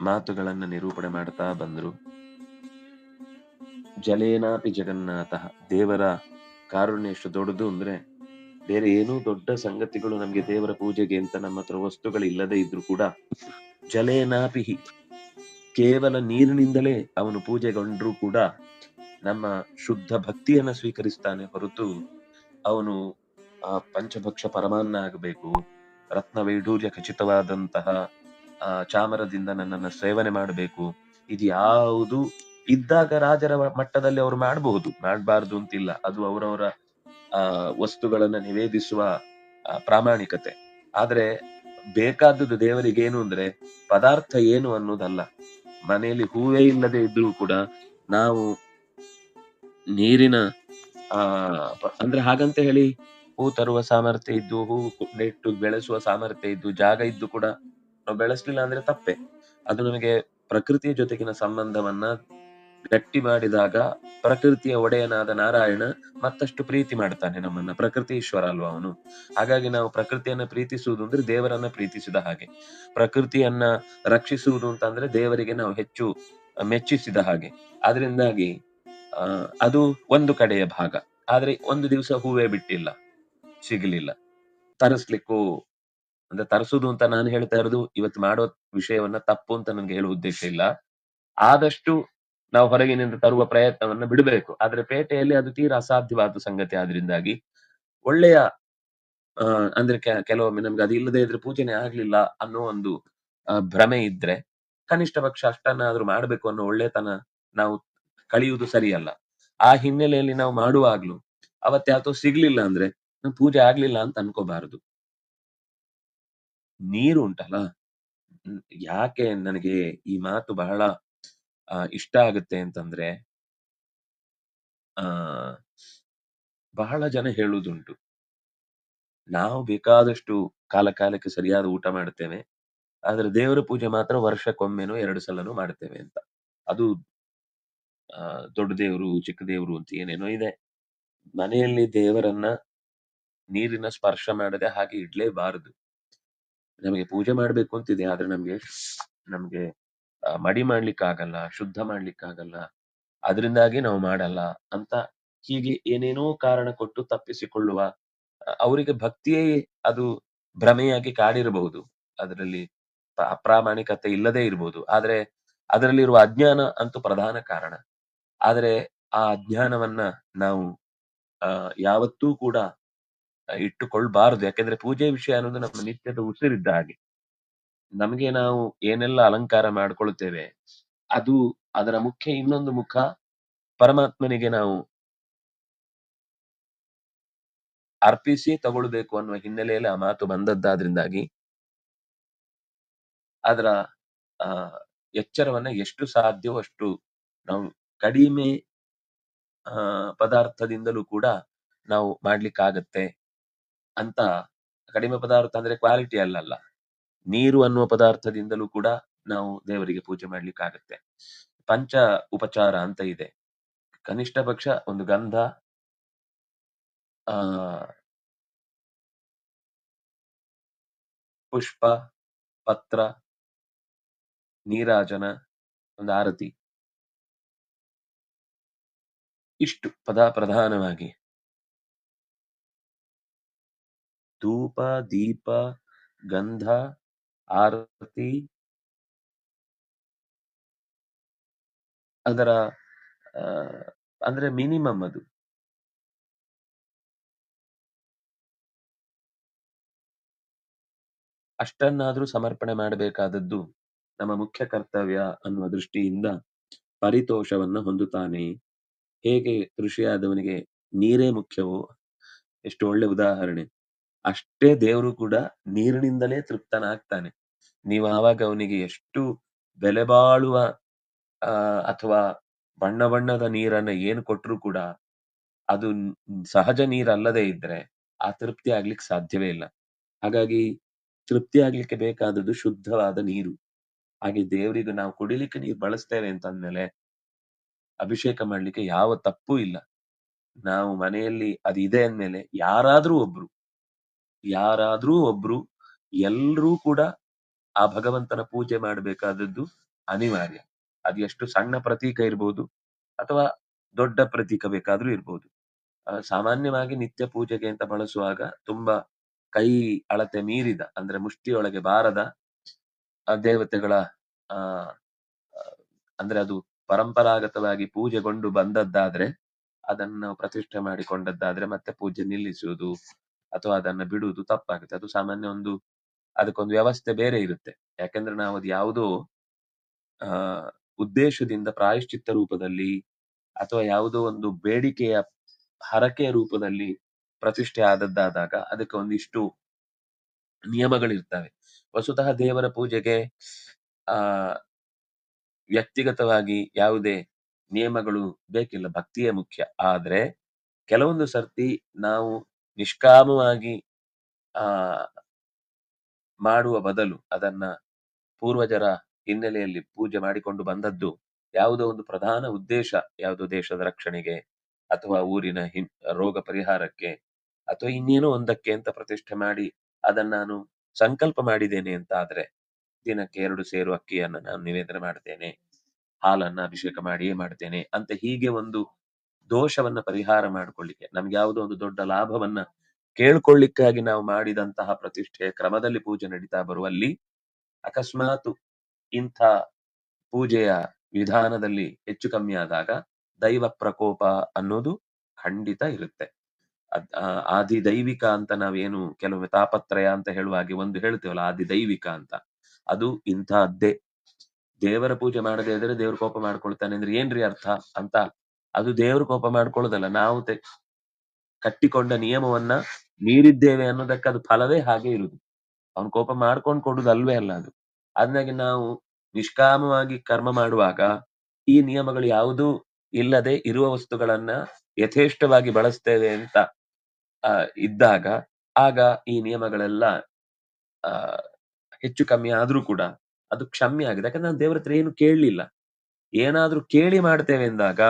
ಮಾತುಗಳನ್ನ ನಿರೂಪಣೆ ಮಾಡ್ತಾ ಬಂದರು. ಜಲೇನಾಪಿ ಜಗನ್ನಾಥ ದೇವರ ಕಾರುಣ್ಯ ಎಷ್ಟು ದೊಡ್ಡದು ಅಂದ್ರೆ ಬೇರೆ ಏನೂ ದೊಡ್ಡ ಸಂಗತಿಗಳು ನಮ್ಗೆ ದೇವರ ಪೂಜೆಗೆ ಅಂತ ನಮ್ಮ ಹತ್ರ ವಸ್ತುಗಳು ಇಲ್ಲದೆ ಇದ್ರು ಕೂಡ ಜಲೇನಾಪಿ ಕೇವಲ ನೀರಿನಿಂದಲೇ ಅವನು ಪೂಜೆಗೊಂಡ್ರೂ ಕೂಡ ನಮ್ಮ ಶುದ್ಧ ಭಕ್ತಿಯನ್ನ ಸ್ವೀಕರಿಸ್ತಾನೆ ಹೊರತು ಅವನು ಆ ಪಂಚಭಕ್ಷ ಪರಮಾನ್ನ ಆಗಬೇಕು ರತ್ನ ವೈಢೂರ್ಯ ಖಚಿತವಾದಂತಹ ಚಾಮರದಿಂದ ನನ್ನನ್ನ ಸೇವನೆ ಮಾಡಬೇಕು. ಇದು ಯಾವುದು ಇದ್ದಾಗ ರಾಜರ ಮಟ್ಟದಲ್ಲಿ ಅವರು ಮಾಡಬಹುದು. ಮಾಡಬಾರ್ದು ಅಂತಿಲ್ಲ. ಅದು ಅವರವರ, ಆ, ವಸ್ತುಗಳನ್ನ ನಿವೇದಿಸುವ ಪ್ರಾಮಾಣಿಕತೆ. ಆದ್ರೆ ಬೇಕಾದದ್ದು ದೇವರಿಗೆ ಏನು ಅಂದ್ರೆ ಪದಾರ್ಥ ಏನು ಅನ್ನೋದಲ್ಲ. ಮನೆಯಲ್ಲಿ ಹೂವೇ ಇಲ್ಲದೆ ಇದ್ರೂ ಕೂಡ ನಾವು ನೀರಿನ, ಆ, ಅಂದ್ರೆ ಹಾಗಂತ ಹೇಳಿ ಹೂ ತರುವ ಸಾಮರ್ಥ್ಯ ಇದ್ದು, ಹೂ ನೆಟ್ಟು ಬೆಳೆಸುವ ಸಾಮರ್ಥ್ಯ ಇದ್ದು, ಜಾಗ ಇದ್ದು ಕೂಡ ನಾವು ಬೆಳೆಸ್ಲಿಲ್ಲ ಅಂದ್ರೆ ತಪ್ಪೆ. ಅದು ನಮಗೆ ಪ್ರಕೃತಿಯ ಜೊತೆಗಿನ ಸಂಬಂಧವನ್ನ ಗಟ್ಟಿ ಮಾಡಿದಾಗ ಪ್ರಕೃತಿಯ ಒಡೆಯನಾದ ನಾರಾಯಣ ಮತ್ತಷ್ಟು ಪ್ರೀತಿ ಮಾಡ್ತಾನೆ ನಮ್ಮನ್ನ. ಪ್ರಕೃತಿ ಈಶ್ವರ ಅಲ್ವಾ ಅವನು? ಹಾಗಾಗಿ ನಾವು ಪ್ರಕೃತಿಯನ್ನ ಪ್ರೀತಿಸುವುದು ಅಂದ್ರೆ ದೇವರನ್ನ ಪ್ರೀತಿಸಿದ ಹಾಗೆ. ಪ್ರಕೃತಿಯನ್ನ ರಕ್ಷಿಸುವುದು ಅಂತಂದ್ರೆ ದೇವರಿಗೆ ನಾವು ಹೆಚ್ಚು ಮೆಚ್ಚಿಸಿದ ಹಾಗೆ. ಅದರಿಂದಾಗಿ ಅದು ಒಂದು ಕಡೆಯ ಭಾಗ. ಆದ್ರೆ ಒಂದು ದಿವಸ ಹೂವೇ ಬಿಟ್ಟಿಲ್ಲ, ಸಿಗಲಿಲ್ಲ. ತರಿಸ್ಲಿಕ್ಕೂ ಅಂದ್ರೆ ತರಿಸುದು ಅಂತ ನಾನು ಹೇಳ್ತಾ ಇರೋದು ಇವತ್ತು ಮಾಡೋ ವಿಷಯವನ್ನ ತಪ್ಪು ಅಂತ ನನ್ಗೆ ಹೇಳುವ ಉದ್ದೇಶ ಇಲ್ಲ. ಆದಷ್ಟು ನಾವು ಹೊರಗಿನಿಂದ ತರುವ ಪ್ರಯತ್ನವನ್ನ ಬಿಡಬೇಕು. ಆದ್ರೆ ಪೇಟೆಯಲ್ಲಿ ಅದು ತೀರಾ ಅಸಾಧ್ಯವಾದ ಸಂಗತಿ ಆದ್ರಿಂದಾಗಿ ಒಳ್ಳೆಯ ಅಂದ್ರೆ ಕೆಲವೊಮ್ಮೆ ನಮ್ಗೆ ಅದು ಇಲ್ಲದೆ ಇದ್ರೆ ಪೂಜೆನೆ ಆಗ್ಲಿಲ್ಲ ಅನ್ನೋ ಒಂದು ಭ್ರಮೆ ಇದ್ರೆ ಕನಿಷ್ಠ ಪಕ್ಷ ಅಷ್ಟನ್ನಾದ್ರೂ ಮಾಡ್ಬೇಕು ಅನ್ನೋ ಒಳ್ಳೆತನ ನಾವು ಕಳೆಯುವುದು ಸರಿಯಲ್ಲ. ಆ ಹಿನ್ನೆಲೆಯಲ್ಲಿ ನಾವು ಮಾಡುವಾಗ್ಲೂ ಅವತ್ತ್ಯಾವತ್ತೋ ಸಿಗ್ಲಿಲ್ಲ ಅಂದ್ರೆ ಪೂಜೆ ಆಗ್ಲಿಲ್ಲ ಅಂತ ಅನ್ಕೋಬಾರದು. ನೀರು ಉಂಟಲ್ಲ? ಯಾಕೆ ನನಗೆ ಈ ಮಾತು ಬಹಳ ಇಷ್ಟ ಆಗುತ್ತೆ ಅಂತಂದ್ರೆ, ಆ, ಬಹಳ ಜನ ಹೇಳುವುದುಂಟು. ನಾವು ಬೇಕಾದಷ್ಟು ಕಾಲ ಕಾಲಕ್ಕೆ ಸರಿಯಾದ ಊಟ ಮಾಡ್ತೇವೆ ಆದ್ರೆ ದೇವರ ಪೂಜೆ ಮಾತ್ರ ವರ್ಷಕ್ಕೊಮ್ಮೆನೋ ಎರಡು ಸಲನೂ ಮಾಡ್ತೇವೆ ಅಂತ. ಅದು ದೊಡ್ಡ ದೇವರು, ಚಿಕ್ಕ ದೇವರು ಅಂತ ಏನೇನೋ ಇದೆ. ಮನೆಯಲ್ಲಿ ದೇವರನ್ನ ನೀರಿನ ಸ್ಪರ್ಶ ಮಾಡದೆ ಹಾಗೆ ಇಡ್ಲೇಬಾರದು. ನಮಗೆ ಪೂಜೆ ಮಾಡ್ಬೇಕು ಅಂತಿದೆ. ಆದ್ರೆ ನಮ್ಗೆ ನಮ್ಗೆ ಮಡಿ ಮಾಡ್ಲಿಕ್ಕಾಗಲ್ಲ, ಶುದ್ಧ ಮಾಡ್ಲಿಕ್ಕಾಗಲ್ಲ. ಅದರಿಂದಾಗಿ ನಾವು ಮಾಡಲ್ಲ ಅಂತ ಹೀಗೆ ಏನೇನೋ ಕಾರಣ ಕೊಟ್ಟು ತಪ್ಪಿಸಿಕೊಳ್ಳುವ ಅವರಿಗೆ ಭಕ್ತಿಯೇ ಅದು ಭ್ರಮೆಯಾಗಿ ಕಾಡಿರಬಹುದು. ಅದರಲ್ಲಿ ಅಪ್ರಾಮಾಣಿಕತೆ ಇಲ್ಲದೆ ಇರಬಹುದು ಆದ್ರೆ ಅದರಲ್ಲಿರುವ ಅಜ್ಞಾನ ಅಂತೂ ಪ್ರಧಾನ ಕಾರಣ. ಆದರೆ ಆ ಅಜ್ಞಾನವನ್ನ ನಾವು ಯಾವತ್ತೂ ಕೂಡ ಇಟ್ಟುಕೊಳ್ಬಾರದು. ಯಾಕೆಂದ್ರೆ ಪೂಜೆ ವಿಷಯ ಅನ್ನೋದು ನಮ್ಮ ನಿತ್ಯದ ಉಸಿರಿದ್ದ ಹಾಗೆ. ನಮಗೆ ನಾವು ಏನೆಲ್ಲ ಅಲಂಕಾರ ಮಾಡ್ಕೊಳ್ತೇವೆ, ಅದು ಅದರ ಮುಖ್ಯ ಇನ್ನೊಂದು ಮುಖ ಪರಮಾತ್ಮನಿಗೆ ನಾವು ಅರ್ಪಿಸಿ ತಗೊಳ್ಬೇಕು ಅನ್ನುವ ಹಿನ್ನೆಲೆಯಲ್ಲಿ ಆ ಮಾತು ಬಂದದ್ದಾದ್ರಿಂದಾಗಿ ಅದರ, ಆ, ಎಚ್ಚರವನ್ನ ಎಷ್ಟು ಸಾಧ್ಯವೋ ಅಷ್ಟು ನಾವು ಕಡಿಮೆ, ಆ, ಪದಾರ್ಥದಿಂದಲೂ ಕೂಡ ನಾವು ಮಾಡ್ಲಿಕ್ಕಾಗತ್ತೆ. ಅಂತ ಕಡಿಮೆ ಪದಾರ್ಥ ಅಂದ್ರೆ ಕ್ವಾಲಿಟಿ ಅಲ್ಲಲ್ಲ. ನೀರು ಅನ್ನುವ ಪದಾರ್ಥದಿಂದಲೂ ಕೂಡ ನಾವು ದೇವರಿಗೆ ಪೂಜೆ ಮಾಡ್ಲಿಕ್ಕೆ ಆಗುತ್ತೆ ಪಂಚ ಉಪಚಾರ ಅಂತ ಇದೆ. ಕನಿಷ್ಠ ಪಕ್ಷ ಒಂದು ಗಂಧ, ಆ, ಪುಷ್ಪ, ಪತ್ರ, ನೀರಾಜನ, ಒಂದು ಆರತಿ. ಇಷ್ಟು ಪದ ಪ್ರಧಾನವಾಗಿ. ಧೂಪ, ದೀಪ, ಗಂಧ, ಆರತಿ. ಅದರ ಅಂದ್ರೆ ಮಿನಿಮಮ್ ಅದು. ಅಷ್ಟನ್ನಾದ್ರೂ ಸಮರ್ಪಣೆ ಮಾಡಬೇಕಾದದ್ದು ನಮ್ಮ ಮುಖ್ಯ ಕರ್ತವ್ಯ ಅನ್ನುವ ದೃಷ್ಟಿಯಿಂದ ಪರಿತೋಷವನ್ನ ಹೊಂದುತ್ತಾನೆ. ಹೇಗೆ ಕೃಷಿಯಾದವನಿಗೆ ನೀರೇ ಮುಖ್ಯವೋ? ಎಷ್ಟು ಒಳ್ಳೆ ಉದಾಹರಣೆ. ಅಷ್ಟೇ ದೇವರು ಕೂಡ ನೀರಿನಿಂದಲೇ ತೃಪ್ತನಾಗ್ತಾನೆ. ನೀವು ಆವಾಗ ಅವನಿಗೆ ಎಷ್ಟು ಬೆಲೆ ಬಾಳುವ ಅಥವಾ ಬಣ್ಣ ಬಣ್ಣದ ನೀರನ್ನ ಏನು ಕೊಟ್ರು ಕೂಡ ಅದು ಸಹಜ ನೀರಲ್ಲದೆ ಇದ್ರೆ ಆ ತೃಪ್ತಿ ಆಗ್ಲಿಕ್ಕೆ ಸಾಧ್ಯವೇ ಇಲ್ಲ. ಹಾಗಾಗಿ ತೃಪ್ತಿ ಆಗ್ಲಿಕ್ಕೆ ಬೇಕಾದದ್ದು ಶುದ್ಧವಾದ ನೀರು. ಹಾಗೆ ದೇವರಿಗೆ ನಾವು ಕುಡಿಲಿಕ್ಕೆ ನೀರು ಬಳಸ್ತೇವೆ ಅಂತಂದ್ಮೇಲೆ ಅಭಿಷೇಕ ಮಾಡ್ಲಿಕ್ಕೆ ಯಾವ ತಪ್ಪು ಇಲ್ಲ. ನಾವು ಮನೆಯಲ್ಲಿ ಅದಿದೆ ಅಂದ್ಮೇಲೆ ಯಾರಾದ್ರೂ ಒಬ್ರು ಯಾರಾದ್ರೂ ಒಬ್ರು ಎಲ್ರೂ ಕೂಡ ಆ ಭಗವಂತನ ಪೂಜೆ ಮಾಡಬೇಕಾದದ್ದು ಅನಿವಾರ್ಯ. ಅದು ಎಷ್ಟು ಸಣ್ಣ ಪ್ರತೀಕ ಇರ್ಬೋದು ಅಥವಾ ದೊಡ್ಡ ಪ್ರತೀಕ ಬೇಕಾದ್ರೂ ಇರ್ಬೋದು. ಆ, ಸಾಮಾನ್ಯವಾಗಿ ನಿತ್ಯ ಪೂಜೆಗೆ ಅಂತ ಬಳಸುವಾಗ ತುಂಬಾ ಕೈ ಅಳತೆ ಮೀರಿದ ಅಂದ್ರೆ ಮುಷ್ಟಿಯೊಳಗೆ ಬಾರದ ದೇವತೆಗಳ ಅಂದ್ರೆ ಅದು ಪರಂಪರಾಗತವಾಗಿ ಪೂಜೆಗೊಂಡು ಬಂದದ್ದಾದ್ರೆ ಅದನ್ನು ಪ್ರತಿಷ್ಠೆ ಮಾಡಿಕೊಂಡದ್ದಾದ್ರೆ ಮತ್ತೆ ಪೂಜೆ ನಿಲ್ಲಿಸುವುದು ಅಥವಾ ಅದನ್ನ ಬಿಡುವುದು ತಪ್ಪಾಗುತ್ತೆ. ಅದು ಸಾಮಾನ್ಯ ಒಂದು, ಅದಕ್ಕೊಂದು ವ್ಯವಸ್ಥೆ ಬೇರೆ ಇರುತ್ತೆ. ಯಾಕಂದ್ರೆ ನಾವು ಅದು ಯಾವುದೋ, ಆ, ಉದ್ದೇಶದಿಂದ ಪ್ರಾಯಶ್ಚಿತ್ತ ರೂಪದಲ್ಲಿ ಅಥವಾ ಯಾವುದೋ ಒಂದು ಬೇಡಿಕೆಯ ಹರಕೆಯ ರೂಪದಲ್ಲಿ ಪ್ರತಿಷ್ಠೆ ಆದದ್ದಾದಾಗ ಅದಕ್ಕೆ ಒಂದಿಷ್ಟು ನಿಯಮಗಳಿರ್ತವೆ. ವಸುತಃ ದೇವರ ಪೂಜೆಗೆ, ಆ, ವ್ಯಕ್ತಿಗತವಾಗಿ ಯಾವುದೇ ನಿಯಮಗಳು ಬೇಕಿಲ್ಲ. ಭಕ್ತಿಯೇ ಮುಖ್ಯ. ಆದ್ರೆ ಕೆಲವೊಂದು ಸರ್ತಿ ನಾವು ನಿಷ್ಕಾಮವಾಗಿ, ಆ, ಮಾಡುವ ಬದಲು ಅದನ್ನ ಪೂರ್ವಜರ ಹಿನ್ನೆಲೆಯಲ್ಲಿ ಪೂಜೆ ಮಾಡಿಕೊಂಡು ಬಂದದ್ದು ಯಾವುದೋ ಒಂದು ಪ್ರಧಾನ ಉದ್ದೇಶ, ಯಾವುದೋ ದೇಶದ ರಕ್ಷಣೆಗೆ ಅಥವಾ ಊರಿನ ರೋಗ ಪರಿಹಾರಕ್ಕೆ ಅಥವಾ ಇನ್ನೇನೋ ಒಂದಕ್ಕೆ ಅಂತ ಪ್ರತಿಷ್ಠೆ ಮಾಡಿ ಅದನ್ನ ನಾನು ಸಂಕಲ್ಪ ಮಾಡಿದ್ದೇನೆ ಅಂತ ಆದ್ರೆ ದಿನಕ್ಕೆ ಎರಡು ಸೇರು ಅಕ್ಕಿಯನ್ನ ನಾನು ನಿವೇದನೆ ಮಾಡ್ತೇನೆ, ಹಾಲನ್ನ ಅಭಿಷೇಕ ಮಾಡಿಯೇ ಮಾಡ್ತೇನೆ ಅಂತ ಹೀಗೆ ಒಂದು ದೋಷವನ್ನ ಪರಿಹಾರ ಮಾಡಿಕೊಳ್ಳಿಕ್ಕೆ, ನಮ್ಗೆ ಯಾವುದೋ ಒಂದು ದೊಡ್ಡ ಲಾಭವನ್ನ ಕೇಳ್ಕೊಳ್ಳಿಕ್ಕಾಗಿ ನಾವು ಮಾಡಿದಂತಹ ಪ್ರತಿಷ್ಠೆಯ ಕ್ರಮದಲ್ಲಿ ಪೂಜೆ ನಡೀತಾ ಬರುವಲ್ಲಿ ಅಕಸ್ಮಾತ್ ಇಂಥ ಪೂಜೆಯ ವಿಧಾನದಲ್ಲಿ ಹೆಚ್ಚು ಕಮ್ಮಿ ಆದಾಗ ದೈವ ಪ್ರಕೋಪ ಅನ್ನೋದು ಖಂಡಿತ ಇರುತ್ತೆ. ಅದ್ ಆದಿ ದೈವಿಕ ಅಂತ ನಾವೇನು ಕೆಲವೊಮ್ಮೆ ತಾಪತ್ರಯ ಅಂತ ಹೇಳುವ ಹಾಗೆ ಒಂದು ಹೇಳ್ತೇವಲ್ಲ, ಆದಿ ದೈವಿಕ ಅಂತ. ಅದು ಇಂತಹದ್ದೇ ದೇವರ ಪೂಜೆ ಮಾಡದೇ ಇದ್ರೆ ದೇವ್ರ ಕೋಪ ಮಾಡ್ಕೊಳ್ತಾನೆ ಅಂದ್ರೆ ಏನ್ರಿ ಅರ್ಥ ಅಂತ ಅದು ದೇವರು ಕೋಪ ಮಾಡ್ಕೊಳ್ಳೋದಲ್ಲ. ನಾವು ಕಟ್ಟಿಕೊಂಡ ನಿಯಮವನ್ನ ಮೀರಿದ್ದೇವೆ ಅನ್ನೋದಕ್ಕೆ ಅದು ಫಲವೇ ಹಾಗೆ ಇರುದು ಅವನ್ ಕೋಪ ಮಾಡ್ಕೊಂಡು ಕೊಡುದು ಅಲ್ವೇ ಅಲ್ಲ ಅದು. ಅದನ್ನಾಗಿ ನಾವು ನಿಷ್ಕಾಮವಾಗಿ ಕರ್ಮ ಮಾಡುವಾಗ ಈ ನಿಯಮಗಳು ಯಾವುದೂ ಇಲ್ಲದೆ ಇರುವ ವಸ್ತುಗಳನ್ನ ಯಥೇಷ್ಟವಾಗಿ ಬಳಸ್ತೇವೆ ಅಂತ ಇದ್ದಾಗ ಆಗ ಈ ನಿಯಮಗಳೆಲ್ಲ ಹೆಚ್ಚು ಕಮ್ಮಿ ಆದ್ರೂ ಕೂಡ ಅದು ಕ್ಷಮ್ಯ ಆಗಿದೆ. ಯಾಕಂದ್ರೆ ನಾವು ದೇವ್ರ ಹತ್ರ ಏನು ಕೇಳಲಿಲ್ಲ. ಏನಾದ್ರೂ ಕೇಳಿ ಮಾಡ್ತೇವೆ ಎಂದಾಗ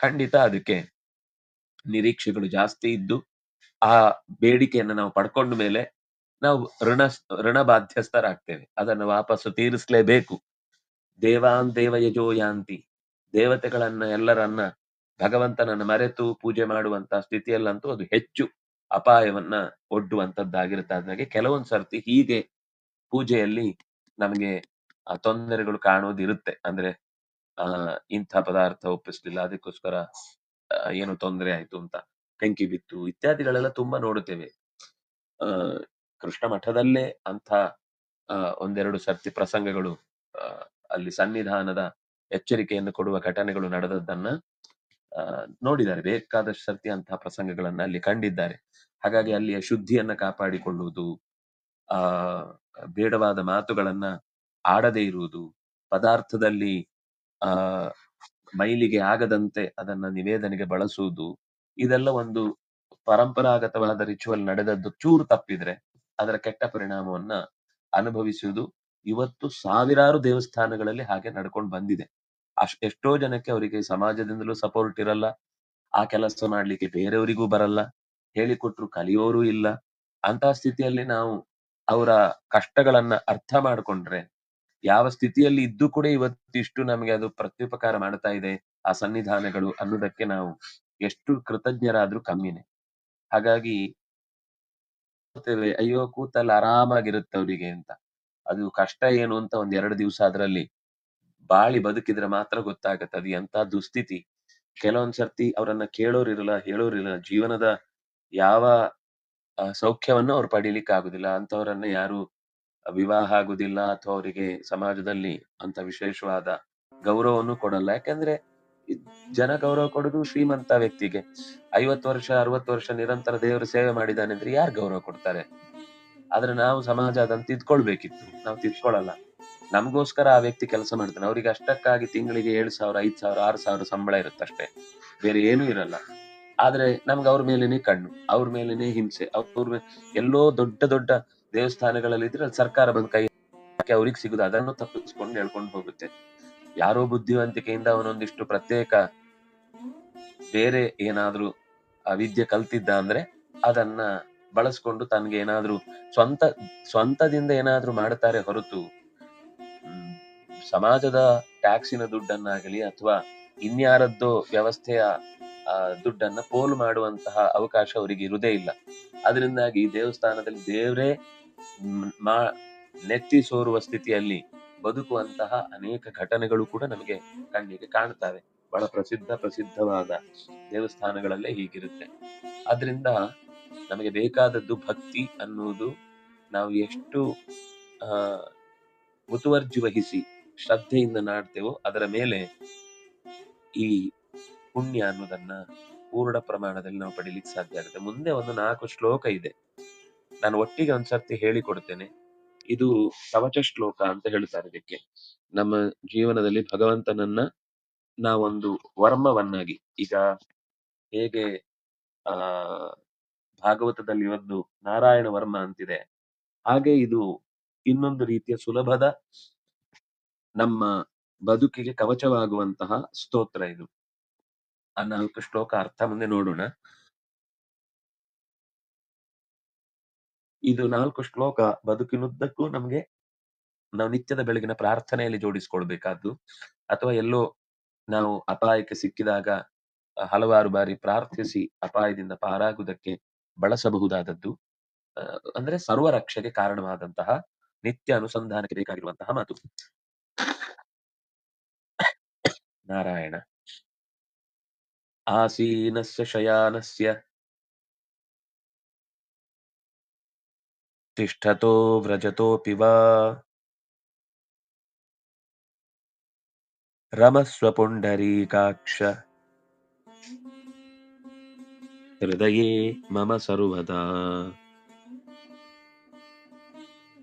ಖಂಡಿತ ಅದಕ್ಕೆ ನಿರೀಕ್ಷೆಗಳು ಜಾಸ್ತಿ ಇದ್ದು, ಆ ಬೇಡಿಕೆಯನ್ನ ನಾವು ಪಡ್ಕೊಂಡ ಮೇಲೆ ನಾವು ಋಣ ಋಣ ಬಾಧ್ಯಸ್ಥರಾಗ್ತೇವೆ. ಅದನ್ನು ವಾಪಸ್ಸು ತೀರಿಸಲೇಬೇಕು. ದೇವಾನ್ ದೇವ ಯಜೋಯಾಂತಿ ದೇವತೆಗಳನ್ನ ಎಲ್ಲರನ್ನ ಭಗವಂತನನ್ನ ಮರೆತು ಪೂಜೆ ಮಾಡುವಂತ ಸ್ಥಿತಿಯಲ್ಲಂತೂ ಅದು ಹೆಚ್ಚು ಅಪಾಯವನ್ನ ಒಡ್ಡುವಂತದ್ದಾಗಿರುತ್ತೆ. ಕೆಲವೊಂದ್ ಸರ್ತಿ ಹೀಗೆ ಪೂಜೆಯಲ್ಲಿ ನಮಗೆ ತೊಂದರೆಗಳು ಕಾಣೋದಿರುತ್ತೆ. ಅಂದ್ರೆ ಆ ಇಂಥ ಪದಾರ್ಥ ಒಪ್ಪಿಸ್ಲಿಲ್ಲ ಅದಕ್ಕೋಸ್ಕರ ಆ, ಏನು ತೊಂದರೆ ಆಯ್ತು ಅಂತ ಬೆಂಕಿ ಬಿತ್ತು ಇತ್ಯಾದಿಗಳೆಲ್ಲ ತುಂಬಾ ನೋಡುತ್ತೇವೆ. ಆ ಕೃಷ್ಣ ಮಠದಲ್ಲೇ ಅಂತ ಆ, ಒಂದೆರಡು ಸರ್ತಿ ಪ್ರಸಂಗಗಳು ಆ, ಅಲ್ಲಿ ಸನ್ನಿಧಾನದ ಎಚ್ಚರಿಕೆಯನ್ನು ಕೊಡುವ ಘಟನೆಗಳು ನಡೆದದ್ದನ್ನ ಆ, ನೋಡಿದ್ದಾರೆ. ಬೇಕಾದಷ್ಟು ಸರ್ತಿ ಅಂತಹ ಪ್ರಸಂಗಗಳನ್ನ ಅಲ್ಲಿ ಕಂಡಿದ್ದಾರೆ. ಹಾಗಾಗಿ ಅಲ್ಲಿಯ ಶುದ್ಧಿಯನ್ನ ಕಾಪಾಡಿಕೊಳ್ಳುವುದು ಆ ಬೇಡವಾದ ಮಾತುಗಳನ್ನ ಆಡದೇ ಇರುವುದು ಪದಾರ್ಥದಲ್ಲಿ ಆ, ಮೈಲಿಗೆ ಆಗದಂತೆ ಅದನ್ನ ನಿವೇದನೆಗೆ ಬಳಸುವುದು, ಇದೆಲ್ಲ ಒಂದು ಪರಂಪರಾಗತವಾದ ರಿಚುವಲ್ ನಡೆದದ್ದು ಚೂರು ತಪ್ಪಿದ್ರೆ ಅದರ ಕೆಟ್ಟ ಪರಿಣಾಮವನ್ನ ಅನುಭವಿಸುವುದು ಇವತ್ತು ಸಾವಿರಾರು ದೇವಸ್ಥಾನಗಳಲ್ಲಿ ಹಾಗೆ ನಡ್ಕೊಂಡು ಬಂದಿದೆ. ಅಶ್, ಎಷ್ಟೋ ಜನಕ್ಕೆ ಅವರಿಗೆ ಸಮಾಜದಿಂದಲೂ ಸಪೋರ್ಟ್ ಇರಲ್ಲ, ಆ ಕೆಲಸ ಮಾಡ್ಲಿಕ್ಕೆ ಬೇರೆಯವರಿಗೂ ಬರಲ್ಲ, ಹೇಳಿಕೊಟ್ರು ಕಲಿಯೋರು ಇಲ್ಲ. ಅಂತ ಸ್ಥಿತಿಯಲ್ಲಿ ನಾವು ಅವರ ಕಷ್ಟಗಳನ್ನ ಅರ್ಥ ಮಾಡ್ಕೊಂಡ್ರೆ ಯಾವ ಸ್ಥಿತಿಯಲ್ಲಿ ಇದ್ದು ಕೂಡ ಇವತ್ತಿಷ್ಟು ನಮಗೆ ಅದು ಪ್ರತ್ಯುಪಕಾರ ಮಾಡ್ತಾ ಇದೆ, ಆ ಸನ್ನಿಧಾನಗಳು ಅನ್ನೋದಕ್ಕೆ ನಾವು ಎಷ್ಟು ಕೃತಜ್ಞರಾದ್ರೂ ಕಮ್ಮಿನೇ. ಹಾಗಾಗಿ ಅಯ್ಯೋ ಕೂತಲ್ಲಿ ಆರಾಮಾಗಿರುತ್ತೆ ಅವರಿಗೆ ಅಂತ. ಅದು ಕಷ್ಟ ಏನು ಅಂತ ಒಂದ್ ಎರಡು ದಿವಸ ಅದರಲ್ಲಿ ಬಾಳಿ ಬದುಕಿದ್ರೆ ಮಾತ್ರ ಗೊತ್ತಾಗತ್ತೆ, ಅದು ಎಂತ ದುಸ್ಥಿತಿ. ಕೆಲವೊಂದ್ ಸರ್ತಿ ಅವರನ್ನ ಕೇಳೋರಿರಲ್ಲ, ಹೇಳೋರಿರಲ್ಲ, ಜೀವನದ ಯಾವ ಸೌಖ್ಯವನ್ನು ಅವ್ರು ಪಡೀಲಿಕ್ಕೆ ಆಗುದಿಲ್ಲ ಅಂತವರನ್ನ ಯಾರು ವಿವಾಹ ಆಗುದಿಲ್ಲ ಅಥವಾ ಅವರಿಗೆ ಸಮಾಜದಲ್ಲಿ ಅಂತ ವಿಶೇಷವಾದ ಗೌರವವನ್ನು ಕೊಡಲ್ಲ. ಯಾಕಂದ್ರೆ ಜನ ಗೌರವ ಕೊಡುದು ಶ್ರೀಮಂತ ವ್ಯಕ್ತಿಗೆ. ಐವತ್ತು ವರ್ಷ, ಅರವತ್ತು ವರ್ಷ ನಿರಂತರ ದೇವರ ಸೇವೆ ಮಾಡಿದ್ದಾನೆ ಅಂದ್ರೆ ಯಾರು ಗೌರವ ಕೊಡ್ತಾರೆ? ಆದ್ರೆ ನಾವು ಸಮಾಜ ಅದನ್ನು ತಿದ್ಕೊಳ್ಬೇಕಿತ್ತು. ನಾವು ತಿದ್ಕೊಳ್ಳಲ್ಲ ನಮಗೋಸ್ಕರ ಆ ವ್ಯಕ್ತಿ ಕೆಲಸ ಮಾಡ್ತಾನೆ. ಅವ್ರಿಗೆ ಅಷ್ಟಕ್ಕಾಗಿ ತಿಂಗಳಿಗೆ ಏಳು ಸಾವಿರ, ಐದ್ ಸಾವಿರ, ಆರು ಸಾವಿರ ಸಂಬಳ ಇರುತ್ತಷ್ಟೇ ಬೇರೆ ಏನೂ ಇರಲ್ಲ. ಆದ್ರೆ ನಮ್ಗೆ ಅವ್ರ ಮೇಲೇನೆ ಕಣ್ಣು, ಅವ್ರ ಮೇಲೇನೆ ಹಿಂಸೆ, ಅವ್ರ ಎಲ್ಲೋ ದೊಡ್ಡ ದೊಡ್ಡ ದೇವಸ್ಥಾನಗಳಲ್ಲಿ ಇದ್ರೆ ಸರ್ಕಾರ ಬಂದು ಕೈ ಹಾಕಿ ಅವ್ರಿಗೆ ಸಿಗುದು. ಅದನ್ನು ತಪ್ಪಿಸ್ಕೊಂಡು ಹೇಳ್ಕೊಂಡು ಹೋಗುತ್ತೆ. ಯಾರೋ ಬುದ್ಧಿವಂತಿಕೆಯಿಂದ ಅವನೊಂದಿಷ್ಟು ಪ್ರತ್ಯೇಕ ಬೇರೆ ಏನಾದ್ರೂ ಆ ವಿದ್ಯೆ ಕಲ್ತಿದ್ದ ಅಂದ್ರೆ ಅದನ್ನ ಬಳಸ್ಕೊಂಡು ತನ್ಗೆ ಏನಾದ್ರೂ ಸ್ವಂತ, ಸ್ವಂತದಿಂದ ಏನಾದ್ರೂ ಮಾಡ್ತಾರೆ ಹೊರತು ಸಮಾಜದ ಟ್ಯಾಕ್ಸಿನ ದುಡ್ಡನ್ನಾಗಲಿ ಅಥವಾ ಇನ್ಯಾರದ್ದೋ ವ್ಯವಸ್ಥೆಯ ದುಡ್ಡನ್ನ ಪೋಲು ಮಾಡುವಂತಹ ಅವಕಾಶ ಅವರಿಗೆ ಇರುವುದೇ ಇಲ್ಲ. ಅದರಿಂದಾಗಿ ದೇವಸ್ಥಾನದಲ್ಲಿ ದೇವರೇ ಮ್, ನೆತ್ತಿ ಸೋರುವ ಸ್ಥಿತಿಯಲ್ಲಿ ಬದುಕುವಂತಹ ಅನೇಕ ಘಟನೆಗಳು ಕೂಡ ನಮಗೆ ಕಣ್ಣಿಗೆ ಕಾಣ್ತವೆ ಬಹಳ ಪ್ರಸಿದ್ಧ ಪ್ರಸಿದ್ಧವಾದ ದೇವಸ್ಥಾನಗಳಲ್ಲೇ ಹೀಗಿರುತ್ತೆ. ಅದರಿಂದ ನಮಗೆ ಬೇಕಾದದ್ದು ಭಕ್ತಿ ಅನ್ನುವುದು ನಾವು ಎಷ್ಟು ಆ ಮುತುವರ್ಜಿ ವಹಿಸಿ ಶ್ರದ್ಧೆಯಿಂದ ನಾಡ್ತೇವೋ ಅದರ ಮೇಲೆ ಈ ಪುಣ್ಯ ಅನ್ನೋದನ್ನ ಪೂರ್ಣ ಪ್ರಮಾಣದಲ್ಲಿ ನಾವು ಪಡೀಲಿಕ್ಕೆ ಸಾಧ್ಯ ಆಗುತ್ತೆ. ಮುಂದೆ ಒಂದು ನಾಲ್ಕು ಶ್ಲೋಕ ಇದೆ. ನಾನು ಒಟ್ಟಿಗೆ ಒಂದ್ಸರ್ತಿ ಹೇಳಿಕೊಡ್ತೇನೆ. ಇದು ಕವಚ ಶ್ಲೋಕ ಅಂತ ಹೇಳ್ತಾರೆ ಇದಕ್ಕೆ. ನಮ್ಮ ಜೀವನದಲ್ಲಿ ಭಗವಂತನನ್ನ ನಾವೊಂದು ವರ್ಮವನ್ನಾಗಿ, ಈಗ ಹೇಗೆ, ಆ, ಭಾಗವತದಲ್ಲಿ ಒಂದು ನಾರಾಯಣ ವರ್ಮ ಅಂತಿದೆ. ಹಾಗೆ ಇದು ಇನ್ನೊಂದು ರೀತಿಯ ಸುಲಭದ ನಮ್ಮ ಬದುಕಿಗೆ ಕವಚವಾಗುವಂತಹ ಸ್ತೋತ್ರ ಇದು. ಆ ನಾಲ್ಕು ಶ್ಲೋಕ ಅರ್ಥ ಮುಂದೆ ನೋಡೋಣ. ಇದು ನಾಲ್ಕು ಶ್ಲೋಕ ಬದುಕಿನುದ್ದಕ್ಕೂ ನಮ್ಗೆ ನಾವು ನಿತ್ಯದ ಬೆಳಗಿನ ಪ್ರಾರ್ಥನೆಯಲ್ಲಿ ಜೋಡಿಸ್ಕೊಳ್ಬೇಕಾದ್ದು. ಅಥವಾ ಎಲ್ಲೋ ನಾವು ಅಪಾಯಕ್ಕೆ ಸಿಕ್ಕಿದಾಗ ಹಲವಾರು ಬಾರಿ ಪ್ರಾರ್ಥಿಸಿ ಅಪಾಯದಿಂದ ಪಾರಾಗುವುದಕ್ಕೆ ಬಳಸಬಹುದಾದದ್ದು. ಅಂದ್ರೆ ಸರ್ವರಕ್ಷೆಗೆ ಕಾರಣವಾದಂತಹ ನಿತ್ಯ ಅನುಸಂಧಾನಕ್ಕೆ ಬೇಕಾಗಿರುವಂತಹ ಮಾತು. ನಾರಾಯಣ. ಆಸೀನಸ್ಯ ಶಯಾನಸ್ಯ तिष्ठतो व्रजतोऽपि वा? हृदये मम सर्वदा।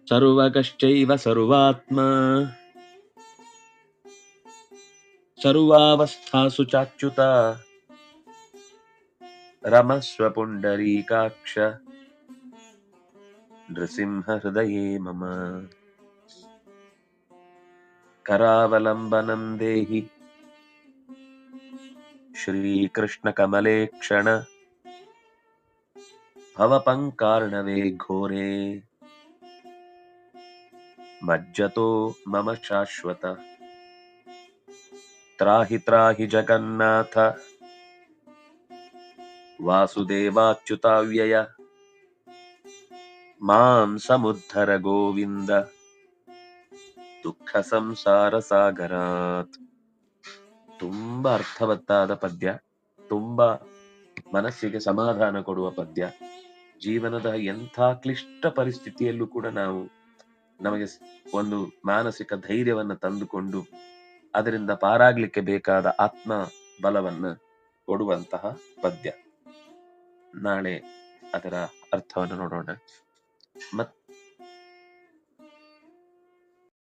सर्वकश्चैव सर्वात्मा। सर्वावस्थासु चाच्युता। रमस्वपुण्डरीकाक्ष। नृसिंहहृदये मम। करावलम्बनं देहि। श्रीकृष्णकमले क्षण भवपङ्कार्णवे घोरे। मज्जतो मम शाश्वत। त्राहि त्राहि जगन्नाथ। वासुदेवाच्युताव्यय। ಮಾಂ ಸಮುದ್ಧರ ಗೋವಿಂದ ದುಃಖ ಸಂಸಾರ ಸಾಗರಾತ್ ತುಂಬಾ ಅರ್ಥವತ್ತಾದ ಪದ್ಯ. ತುಂಬಾ ಮನಸ್ಸಿಗೆ ಸಮಾಧಾನ ಕೊಡುವ ಪದ್ಯ. ಜೀವನದ ಎಂಥ ಕ್ಲಿಷ್ಟ ಪರಿಸ್ಥಿತಿಯಲ್ಲೂ ಕೂಡ ನಾವು ನಮಗೆ ಒಂದು ಮಾನಸಿಕ ಧೈರ್ಯವನ್ನು ತಂದುಕೊಂಡು ಅದರಿಂದ ಪಾರಾಗ್ಲಿಕ್ಕೆ ಬೇಕಾದ ಆತ್ಮ ಬಲವನ್ನು ಕೊಡುವಂತಹ ಪದ್ಯ. ನಾಳೆ ಅದರ ಅರ್ಥವನ್ನು ನೋಡೋಣ. ಮತ್